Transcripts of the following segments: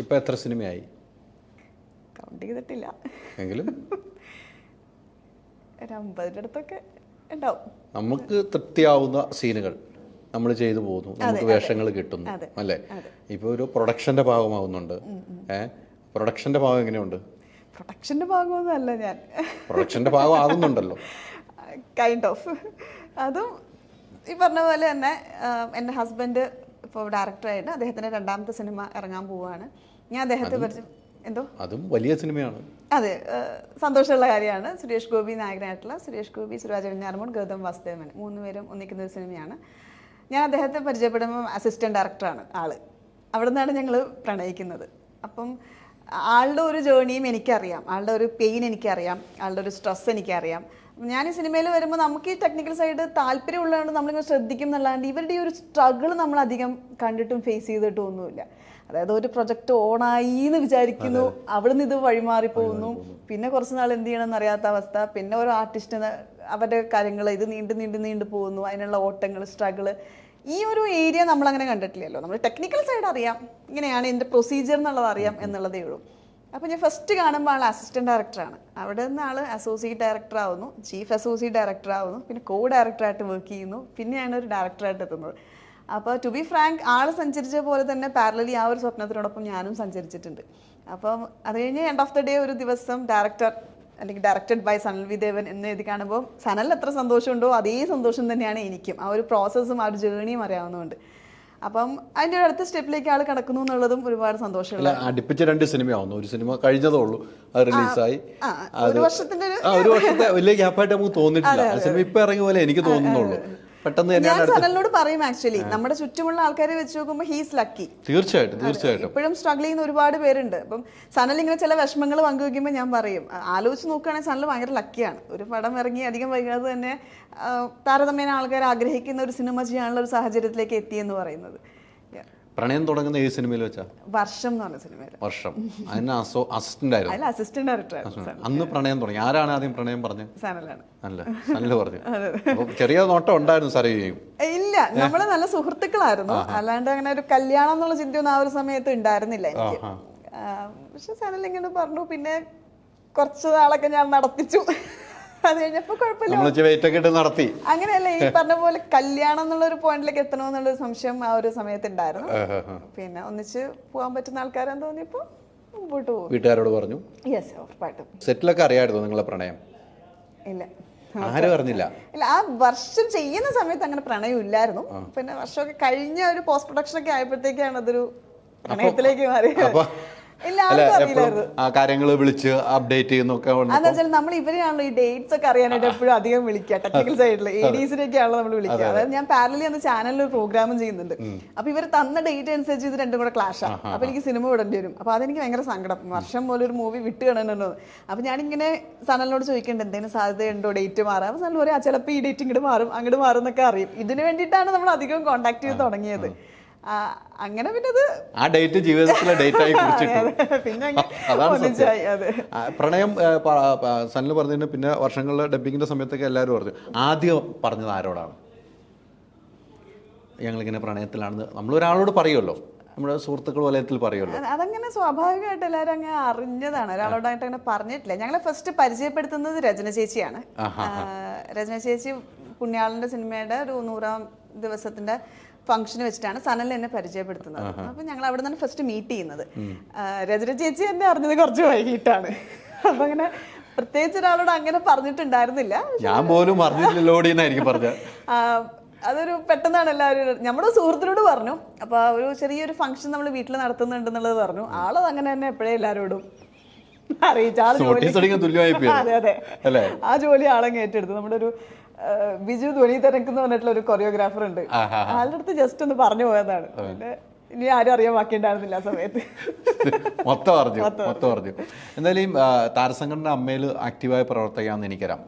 ഇപ്പം എത്ര സിനിമയായി? കൗണ്ട് ചെയ്തിട്ടില്ല. എങ്കിലും? ഒരു അമ്പതിന്റെ അടുത്തൊക്കെ ഉണ്ടാവും. നമുക്ക് തൃപ്തിയാവുന്ന സീനുകൾ നമ്മൾ ചെയ്തു പോകുന്നു. നമുക്ക് വേഷങ്ങൾ കിട്ടുന്നു അല്ലേ? ഇപ്പോൾ ഒരു പ്രൊഡക്ഷന്റെ ഭാഗമാവുന്നുണ്ട്. പ്രൊഡക്ഷന്റെ പ്രൊഡക്ഷന്റെ ഭാഗം എങ്ങനെയുണ്ട്? പ്രൊഡക്ഷന്റെ ഭാഗമൊന്നും അല്ല ഞാൻ. പ്രൊഡക്ഷന്റെ ഭാഗം ആകുന്നുണ്ടല്ലോ. കൈൻഡ് ഓഫ് അതും ഈ പറഞ്ഞ പോലെ തന്നെ എന്റെ എന്റെ ഹസ്ബൻഡ് ഇപ്പോൾ ഡയറക്ടറായിട്ട് അദ്ദേഹത്തിന്റെ രണ്ടാമത്തെ സിനിമ ഇറങ്ങാൻ പോവുകയാണ്. ഞാൻ അദ്ദേഹത്തെ പറ്റി എന്തോ? അതും വലിയ സിനിമയാണ്. അതെ സന്തോഷമുള്ള കാര്യമാണ്. സുരേഷ് ഗോപി നായകനായിട്ടുള്ള സുരേഷ് ഗോപി സുരാജ് വെഞ്ഞാറമൂട് ഗൗതം വാസുദേവൻ മൂന്നുപേരും ഒന്നിക്കുന്ന ഒരു സിനിമയാണ്. ഞാൻ അദ്ദേഹത്തെ പരിചയപ്പെടുമ്പോൾ അസിസ്റ്റന്റ് ഡയറക്ടറാണ് ആൾ. അവിടെ നിന്നാണ് ഞങ്ങൾ പ്രണയിക്കുന്നത്. അപ്പം ആളുടെ ഒരു ജേണിയും എനിക്കറിയാം. ആളുടെ ഒരു പെയിൻ എനിക്കറിയാം. ആളുടെ ഒരു സ്ട്രെസ് എനിക്കറിയാം. ഞാൻ ഈ സിനിമയിൽ വരുമ്പോൾ നമുക്ക് ഈ ടെക്നിക്കൽ സൈഡ് താല്പര്യമുള്ളതുകൊണ്ട് നമ്മളിങ്ങനെ ശ്രദ്ധിക്കും എന്നല്ലാണ്ട് ഇവരുടെ ഈ ഒരു സ്ട്രഗിൾ നമ്മൾ അധികം കണ്ടിട്ടും ഫേസ് ചെയ്തിട്ടും ഒന്നുമില്ല. അതായത് ഒരു പ്രൊജക്റ്റ് ഓണായി എന്ന് വിചാരിക്കുന്നു അവിടുന്ന് ഇത് വഴിമാറി പോകുന്നു. പിന്നെ കുറച്ച് നാൾ എന്ത് ചെയ്യണമെന്ന് അറിയാത്ത അവസ്ഥ. പിന്നെ ഒരു ആർട്ടിസ്റ്റിന് അവരുടെ കാര്യങ്ങൾ ഇത് നീണ്ടു നീണ്ടു നീണ്ടു പോകുന്നു. അതിനുള്ള ഓട്ടങ്ങൾ സ്ട്രഗിൾ ഈ ഒരു ഏരിയ നമ്മൾ അങ്ങനെ കണ്ടിട്ടില്ലല്ലോ. നമ്മൾ ടെക്നിക്കൽ സൈഡ് അറിയാം. ഇങ്ങനെയാണ് എന്റെ പ്രൊസീജിയർ എന്നുള്ളത് അറിയാം എന്നുള്ളതേ ഉള്ളൂ. അപ്പോൾ ഞാൻ ഫസ്റ്റ് കാണുമ്പോൾ ആൾ അസിസ്റ്റന്റ് ഡയറക്ടറാണ് അവിടെ നിന്ന് ആൾ അസോസിയേറ്റ് ഡയറക്ടർ ആവുന്നു ചീഫ് അസോസിയേറ്റ് ഡയറക്ടർ ആവുന്നു പിന്നെ കോ ഡയറക്ടറായിട്ട് വർക്ക് ചെയ്യുന്നു പിന്നെയാണ് ഒരു ഡയറക്ടറായിട്ട് എത്തുന്നത്. അപ്പോൾ ടു ബി ഫ്രാങ്ക് ആൾ സഞ്ചരിച്ച പോലെ തന്നെ പാരലലി ആ ഒരു സ്വപ്നത്തിനോടൊപ്പം ഞാനും സഞ്ചരിച്ചിട്ടുണ്ട്. അപ്പം അത് കഴിഞ്ഞ് എൻഡ് ഓഫ് ദി ഡേ ഒരു ദിവസം ഡയറക്ടർ അല്ലെങ്കിൽ ഡയറക്റ്റഡ് ബൈ സനൽ വിദേവൻ എന്ന് എഴുതി കാണുമ്പോൾ സനൽ എത്ര സന്തോഷമുണ്ടോ അതേ സന്തോഷം തന്നെയാണ് എനിക്കും. ആ ഒരു പ്രോസസ്സും ആ ഒരു ജേണിയും അറിയാവുന്നതുകൊണ്ട്. അപ്പം അതിന്റെ ഒരു അടുത്ത സ്റ്റെപ്പിലേക്ക് ആൾ കിടക്കുന്നു എന്നുള്ളതും ഒരുപാട് സന്തോഷമുള്ള അടുപ്പിച്ച രണ്ട് സിനിമയാവുന്നു. ഒരു സിനിമ കഴിഞ്ഞതേ ഉള്ളൂ അത് റിലീസായി. ഒരു വർഷത്തിന്റെ ഒരു ഒരു വർഷത്തെ വലിയ ഗ്യാപ്പായിട്ട് നമുക്ക് തോന്നിയിട്ടില്ല. ആ സിനിമ ഇപ്പൊ ഇറങ്ങിയ പോലെ എനിക്ക് തോന്നുന്നുള്ളൂ. പെട്ടെന്ന് ഞാൻ സനലിനോട് പറയും ആക്ച്വലി നമ്മുടെ ചുറ്റുമുള്ള ആൾക്കാരെ വെച്ച് നോക്കുമ്പോൾ ഹീസ് ലക്കി തീർച്ചയായിട്ടും തീർച്ചയായിട്ടും. ഇപ്പോഴും സ്ട്രഗിൾ ചെയ്യുന്ന ഒരുപാട് പേരുണ്ട്. അപ്പം സനൽ ഇങ്ങനെ ചില വിഷമങ്ങൾ പങ്കുവെക്കുമ്പോൾ ഞാൻ പറയും. ആലോചിച്ച് നോക്കുകയാണെങ്കിൽ സനൽ ഭയങ്കര ലക്കിയാണ് ഒരു പടം ഇറങ്ങി അധികം വൈകാതെ തന്നെ താരതമ്യേന ആൾക്കാർ ആഗ്രഹിക്കുന്ന ഒരു സിനിമ ചെയ്യാനുള്ള ഒരു സാഹചര്യത്തിലേക്ക് എത്തിയെന്ന് പറയുന്നത്. Yeah. പ്രണയം തുടങ്ങുന്ന ഏത് സിനിമയിൽ വെച്ചാ? വർഷം എന്ന് പറഞ്ഞ സിനിമയിൽ വർഷം. അതിന് അസോ അസിസ്റ്റന്റ് ആയിരുന്നു. അല്ല അസിസ്റ്റന്റ് ഡയറക്ടർ അന്ന് പ്രണയം തുടങ്ങി. ആരാണ് ആദ്യം പ്രണയം പറഞ്ഞത്? സനലാണ്. അല്ല പറഞ്ഞു. ചെറിയ നോട്ടം ഉണ്ടായിരുന്നു സറിയും ഇല്ല നമ്മൾ നല്ല സുഹൃത്തുക്കളായിരുന്നു. അല്ലാണ്ട് അങ്ങനെ ഒരു കല്യാണം എന്നുള്ള ചിന്തയൊന്നും ആ ഒരു സമയത്ത് ഉണ്ടായിരുന്നില്ല എനിക്ക്. പക്ഷെ സനൽ ഇങ്ങനെ പറഞ്ഞു. പിന്നെ കുറച്ച് നാളൊക്കെ ഞാൻ നടത്തിച്ചു. അത് കഴിഞ്ഞപ്പോ കുഴപ്പമില്ല നമ്മൾ വെയിറ്റ് ഒക്കെ ഇട്ട് നടത്തി. അങ്ങനെയല്ല ഈ പറഞ്ഞ പോലെ കല്യാണം എന്നുള്ള ഒരു പോയിന്റിലേക്ക് എത്തണമെന്നുള്ള ഒരു സംശയം ആ ഒരു സമയത്ത് ഉണ്ടായിരുന്നു. പിന്നെ ഒന്നിച്ച് പോകാൻ പറ്റുന്ന ആൾക്കാരെന്ന് തോന്നിയപ്പോ മുമ്പോട്ട് പോകും. വീട്ടുകാരോട് പറഞ്ഞു? യെസ് ഉറപ്പായിട്ടും. സെറ്റിലൊക്കെ അറിയാമായിരുന്നു നിങ്ങളെ പ്രണയം? ഇല്ല. ആരും അറിഞ്ഞില്ല. ഇല്ല ആ വർഷം ചെയ്യുന്ന സമയത്ത് അങ്ങനെ പ്രണയം ഇല്ലായിരുന്നു. പിന്നെ വർഷമൊക്കെ കഴിഞ്ഞ ഒരു പോസ്റ്റ് പ്രൊഡക്ഷൻ ഒക്കെ ആയപ്പോഴത്തേക്കാണ് അതൊരു പ്രണയത്തിലേക്ക് മാറിയത്. അല്ല എപ്പോഴും കാര്യങ്ങൾ വിളിച്ച് അപ്ഡേറ്റ് ചെയ്യുന്നൊക്കെ വെച്ചാൽ നമ്മൾ ഇവരെയാണല്ലോ ഈ ഡേറ്റ്സ് ഒക്കെ അറിയാനായിട്ട് എപ്പോഴും അധികം വിളിക്കുക. ടെക്നിക്കൽ സൈഡിൽ എ ഡീസിനൊക്കെയാണല്ലോ നമ്മൾ വിളിക്കുക. അതായത് ഞാൻ പാരലി അന്ന് ചാനലിൽ ഒരു പ്രോഗ്രാമും ചെയ്യുന്നുണ്ട്. അപ്പൊ ഇവർ തന്ന ഡേറ്റ് അനുസരിച്ച് ഇത് രണ്ടും കൂടെ ക്ലാഷ് ആണ് അപ്പൊ എനിക്ക് സിനിമ വിടേണ്ടി വരും. അപ്പൊ അതെനിക്ക് ഭയങ്കര സങ്കടം. വർഷം പോലെ ഒരു മൂവി വിട്ട് കിടണല്ലോ അപ്പൊ ഞാനിങ്ങനെ സനലിനോട് ചോദിക്കേണ്ടത് എന്തെങ്കിലും സാധ്യതയുണ്ടോ ഡേറ്റ് മാറാം അപ്പൊ സനൽ പറയാം ചിലപ്പോൾ ഈ ഡേറ്റ് ഇങ്ങോട്ട് മാറും അങ്ങോട്ട് മാറും എന്നൊക്കെ അറിയും. ഇതിന് വേണ്ടിയിട്ടാണ് നമ്മൾ അധികം കോൺടാക്ട് ചെയ്ത് തുടങ്ങിയത്. അങ്ങനെ പിന്നെ അത് ആ ഡേറ്റ് ജീവിതത്തിലെ ഡേറ്റ് ആയി പിന്നെ പ്രണയം സനിൽ പറഞ്ഞതിന് പിന്നെ വർഷങ്ങളിലെ ഡബിങ്ങിന്റെ സമയത്തൊക്കെ എല്ലാവരും പറഞ്ഞു. ആദ്യം പറഞ്ഞത് ആരോടാണ്? ഞങ്ങളിങ്ങനെ പ്രണയത്തിലാണെന്ന് നമ്മൾ ഒരാളോട് പറയുമല്ലോ നമ്മുടെ സുഹൃത്തുക്കൾ വലയത്തിൽ പറയുമല്ലോ അതങ്ങനെ സ്വാഭാവികമായിട്ട് എല്ലാവരും അങ്ങനെ അറിഞ്ഞതാണ്. ഒരാളോടായിട്ട് അങ്ങനെ പറഞ്ഞിട്ടില്ല. ഞങ്ങളെ ഫസ്റ്റ് പരിചയപ്പെടുത്തുന്നത് രചന ചേച്ചിയാണ്. രചന ചേച്ചി പുണ്യാളന്റെ സിനിമയുടെ ഒരു നൂറാം ദിവസത്തിന്റെ ഫംഗ്ഷന് വെച്ചിട്ടാണ് സനൽ എന്നെ പരിചയപ്പെടുത്തുന്നത്. അപ്പൊ ഞങ്ങൾ അവിടെ നിന്നാണ് ഫസ്റ്റ് മീറ്റ് ചെയ്യുന്നത് രജന ചേച്ചി എന്നെ അറിഞ്ഞത് കുറച്ച് വൈകിട്ടാണ്. അപ്പൊ അങ്ങനെ പ്രത്യേകിച്ച് ഒരാളോട് അങ്ങനെ പറഞ്ഞിട്ടുണ്ടായിരുന്നില്ല. ഞാൻ പോലും പറഞ്ഞില്ലല്ലോ അതൊരു പെട്ടെന്നാണ് എല്ലാവരും നമ്മുടെ സുഹൃത്തിനോട് പറഞ്ഞു. അപ്പൊ ഒരു ചെറിയൊരു ഫംഗ്ഷൻ നമ്മൾ വീട്ടിൽ നടത്തുന്നുണ്ടെന്നുള്ളത് പറഞ്ഞു. ആളത് അങ്ങനെ തന്നെ എപ്പോഴേ എല്ലാവരോടും അതെ. ആ ജോലി ആളങ്ങ് ഏറ്റെടുത്തു. നമ്മുടെ ഒരു ബിജു ധ്വനി തിരക്കെന്ന് പറഞ്ഞിട്ടുള്ള ഒരു കൊറിയോഗ്രാഫർ ഉണ്ട്. ആളുടെ അടുത്ത് ജസ്റ്റ് ഒന്ന് പറഞ്ഞു പോയതാണ്. പിന്നെ ഇനി ആരും അറിയാൻ ബാക്കിയുണ്ടായിരുന്നില്ല ആ സമയത്ത്. മൊത്തം അറിഞ്ഞു. മൊത്തം അറിഞ്ഞു. എന്തായാലും താരസംഘടന അമ്മയിൽ ആക്റ്റീവായി പ്രവർത്തിക്കാമെന്ന് എനിക്കറിയാം.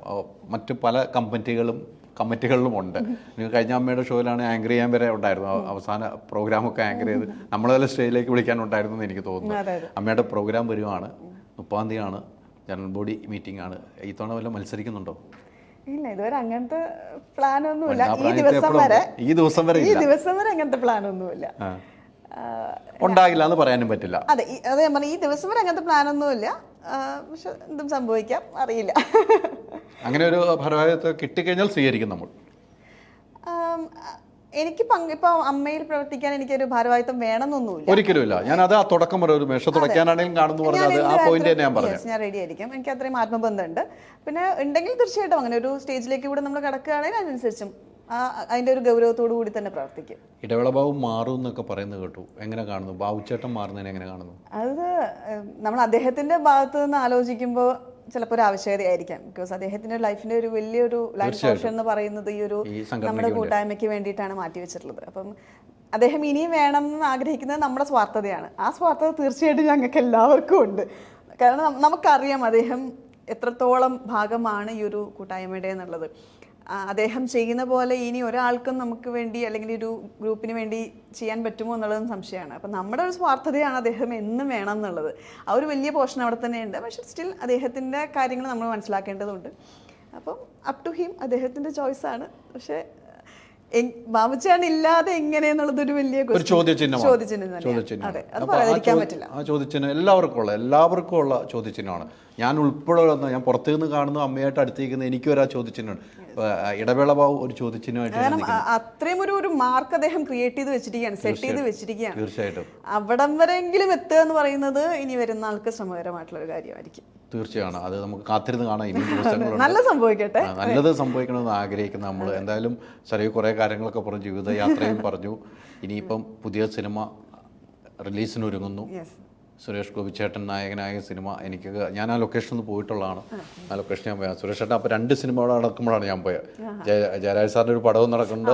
മറ്റു പല കമ്പനികളും കമ്മിറ്റികളിലും ഉണ്ട്. കഴിഞ്ഞ അമ്മയുടെ ഷോയിലാണ് ആങ്കർ ചെയ്യാൻ വരെ ഉണ്ടായിരുന്നു. അവ- അവസാന പ്രോഗ്രാമൊക്കെ ആങ്കർ ചെയ്ത് നമ്മളെല്ലാം സ്റ്റേജിലേക്ക് വിളിക്കാനുണ്ടായിരുന്നു എന്ന് എനിക്ക് തോന്നുന്നു. അമ്മയുടെ പ്രോഗ്രാം വരുവാണ്. മുപ്പാം തീയതിയാണ് ജനറൽ ബോഡി മീറ്റിംഗ് ആണ്. ഈ തവണ വല്ല മത്സരിക്കുന്നുണ്ടോ? ഇല്ല ഇതുവരെ അങ്ങനത്തെ പ്ലാൻ ഒന്നുമില്ല. ഈ ദിവസം വരെ ഈ ദിവസം വരെ ഈ ദിവസം വരെ അങ്ങനത്തെ പ്ലാൻ ഒന്നുമില്ല. ഉണ്ടാകില്ല എന്ന് പറയാനും പറ്റില്ല. അതെ അതെ ഞാൻ പറഞ്ഞു ഈ ദിവസം വരെ അങ്ങനത്തെ പ്ലാൻ ഒന്നുമില്ല. പക്ഷെ എന്തും സംഭവിക്കാം അറിയില്ല. അങ്ങനെ ഒരു ഭാരവാഹിത്വം കിട്ടിക്കഴിഞ്ഞാൽ സ്വീകരിക്കും നമ്മൾ. എനിക്ക് ഇപ്പോ അമ്മയിൽ പ്രവർത്തിക്കാൻ എനിക്കൊരു ഭാരവാഹിത്വം വേണമെന്നൊന്നുമില്ല. ഒരിക്കലും ഇല്ല ഞാൻ അത് ആ തുടക്കം വരെ ഒരു മേശ തുടയ്ക്കാനാണെങ്കിലും കാണുന്നു പറഞ്ഞത് ആ പോയിന്റ് തന്നെ ഞാൻ പറഞ്ഞു ഞാൻ റെഡി ആയിരിക്കും. എനിക്ക് അത്രയും ആത്മബന്ധമുണ്ട്. പിന്നെ ഉണ്ടെങ്കിൽ തീർച്ചയായിട്ടും അങ്ങനെ ഒരു സ്റ്റേജിലേക്ക് കൂടെ നമ്മൾ കിടക്കുകയാണെങ്കിൽ അതിനനുസരിച്ചും അതിന്റെ ഒരു ഗൗരവത്തോടു കൂടി തന്നെ പ്രവർത്തിക്കും. ഇടവേള ബാബു മാറും എന്നൊക്കെ പറയുന്നത് കേട്ടു. എങ്ങനെ കാണുന്നു? ബാബുച്ചേട്ടൻ മാറുന്നതിനെ എങ്ങനെ കാണുന്നു? അത് നമ്മൾ അദ്ദേഹത്തിന്റെ ഭാഗത്ത് നിന്ന് ആലോചിക്കുമ്പോൾ ചിലപ്പോൾ ഒരു ആവശ്യകതയായിരിക്കാം. ബിക്കോസ് അദ്ദേഹത്തിന്റെ ലൈഫിന്റെ ഒരു വലിയൊരു ലൈഫ് പോർഷൻ എന്ന് പറയുന്നത് ഈ ഒരു നമ്മുടെ കൂട്ടായ്മയ്ക്ക് വേണ്ടിയിട്ടാണ് മാറ്റി വെച്ചിട്ടുള്ളത് അപ്പം അദ്ദേഹം ഇനിയും വേണം എന്ന് ആഗ്രഹിക്കുന്നത് നമ്മുടെ സ്വാർത്ഥതയാണ്. ആ സ്വാർത്ഥത തീർച്ചയായിട്ടും ഞങ്ങൾക്ക് എല്ലാവർക്കും ഉണ്ട്. കാരണം നമുക്കറിയാം അദ്ദേഹം എത്രത്തോളം ഭാഗമാണ് ഈ ഒരു കൂട്ടായ്മയുടെ എന്നുള്ളത് അദ്ദേഹം ചെയ്യുന്ന പോലെ ഇനി ഒരാൾക്കും നമുക്ക് വേണ്ടി അല്ലെങ്കിൽ ഒരു ഗ്രൂപ്പിന് വേണ്ടി ചെയ്യാൻ പറ്റുമോ എന്നുള്ളതും സംശയമാണ്. അപ്പം നമ്മുടെ ഒരു സ്വാർത്ഥതയാണ് അദ്ദേഹം എന്നും വേണം എന്നുള്ളത്. ആ ഒരു വലിയ പോർഷൻ അവിടെ തന്നെ ഉണ്ട് പക്ഷെ സ്റ്റിൽ അദ്ദേഹത്തിന്റെ കാര്യങ്ങൾ നമ്മൾ മനസ്സിലാക്കേണ്ടതുണ്ട്. അപ്പം അപ് ടു ഹിം അദ്ദേഹത്തിന്റെ ചോയ്സാണ് പക്ഷേ ബാബുച്ചാണ് ഇല്ലാതെ എങ്ങനെ എന്നുള്ളത് ഒരു വലിയ ഒരു ചോദ്യചിഹ്നമാണ്. ചോദ്യചിഹ്നം അതെ അത് പറയാതിരിക്കാൻ പറ്റില്ല. ആ ചോദ്യചിഹ്നം എല്ലാവർക്കും ഉള്ള എല്ലാവർക്കും ഉള്ള ചോദ്യചിഹ്നമാണ്. ഞാൻ ഉൾപ്പെടെ ഞാൻ പുറത്തു നിന്ന് കാണുന്ന അമ്മയായിട്ട് അടുത്തിരിക്കുന്ന എനിക്ക് ഒരു ആ ചോദ്യചിഹ്നമാണ് അപ്പൊ, ഇടവേള ബാബു ഒരു ചോദ്യചിഹ്നമായിട്ട് കാരണം അത്രയും ഒരു ഒരു മാർക്ക് അദ്ദേഹം ക്രിയേറ്റ് ചെയ്ത് വെച്ചിരിക്കുകയാണ് സെറ്റ് ചെയ്ത് വെച്ചിരിക്കുകയാണ്. തീർച്ചയായിട്ടും. അവിടം വരെയെങ്കിലും എത്തുക എന്ന് പറയുന്നത് ഇനി വരുന്ന ആൾക്ക് ശ്രമകരമായിട്ടുള്ള ഒരു കാര്യമായിരിക്കും. തീർച്ചയാണ്. അത് നമുക്ക് കാത്തിരുന്ന് കാണാം. ഇനി ദിവസങ്ങളുണ്ട് നല്ല സംഭവിക്കട്ടെ. നല്ലത് സംഭവിക്കണമെന്ന് ആഗ്രഹിക്കുന്ന നമ്മൾ എന്തായാലും ചെറിയ കുറേ കാര്യങ്ങളൊക്കെ പറഞ്ഞു ജീവിതയാത്രയും പറഞ്ഞു. ഇനിയിപ്പം പുതിയ സിനിമ റിലീസിനൊരുങ്ങുന്നു. സുരേഷ് ഗോപിച്ചേട്ടൻ നായകനായ സിനിമ എനിക്ക് ഞാൻ ആ ലൊക്കേഷനിൽ പോയിട്ടുള്ളതാണ്. ആ ലൊക്കേഷൻ ഞാൻ പോയത്. സുരേഷ് ചേട്ടൻ അപ്പോൾ രണ്ട് സിനിമകൾ നടക്കുമ്പോഴാണ് ഞാൻ പോയത് ജയ ജയരാജ് സാറിന്റെ ഒരു പടവും നടക്കുന്നുണ്ട്.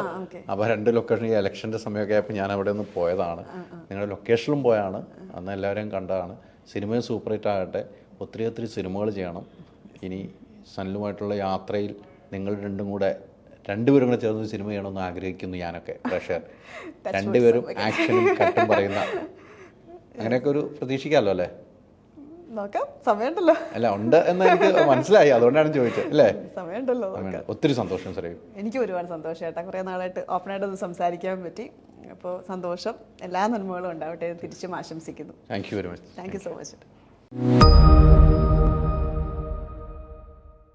അപ്പൊ അപ്പോൾ രണ്ട് ലൊക്കേഷൻ ഈ ഇലക്ഷന്റെ സമയമൊക്കെ ആയപ്പോൾ ഞാൻ അവിടെ നിന്ന് പോയതാണ്. നിങ്ങളുടെ ലൊക്കേഷനിലും പോയാണ്. അന്ന് എല്ലാവരെയും കണ്ടതാണ്. സിനിമയും സൂപ്പർ ഹിറ്റ് ആകട്ടെ. ഒത്തിരി ഒത്തിരി സിനിമകൾ ചെയ്യണം. ഇനി സനലുമായിട്ടുള്ള യാത്രയിൽ നിങ്ങൾ രണ്ടും കൂടെ രണ്ടുപേരും കൂടെ ചേർന്ന് സിനിമ ചെയ്യണമെന്ന് ആഗ്രഹിക്കുന്നു ഞാനൊക്കെ പ്രഷർ രണ്ടുപേരും ആക്ഷനും കട്ടും പറയുന്ന അങ്ങനെയൊക്കെ ഒരു പ്രതീക്ഷിക്കാമല്ലോ അല്ലേ? നോക്കാം സമയമുണ്ടല്ലോ. അല്ല ഉണ്ട് എന്ന് എനിക്ക് മനസ്സിലായി അതുകൊണ്ടാണ് ചോദിച്ചത് അല്ലേ? സമയമുണ്ടല്ലോ ഒത്തിരി സന്തോഷം സാറേ എനിക്ക് ഒരുപാട് സന്തോഷം ചേട്ടാ കുറേ നാളായിട്ട് ഓപ്പണായിട്ട് ഒന്ന് സംസാരിക്കാൻ പറ്റി. അപ്പോൾ സന്തോഷം എല്ലാ നന്മകളും ഉണ്ടാവട്ടെ തിരിച്ചും ആശംസിക്കുന്നു. Thank you very much thank you so much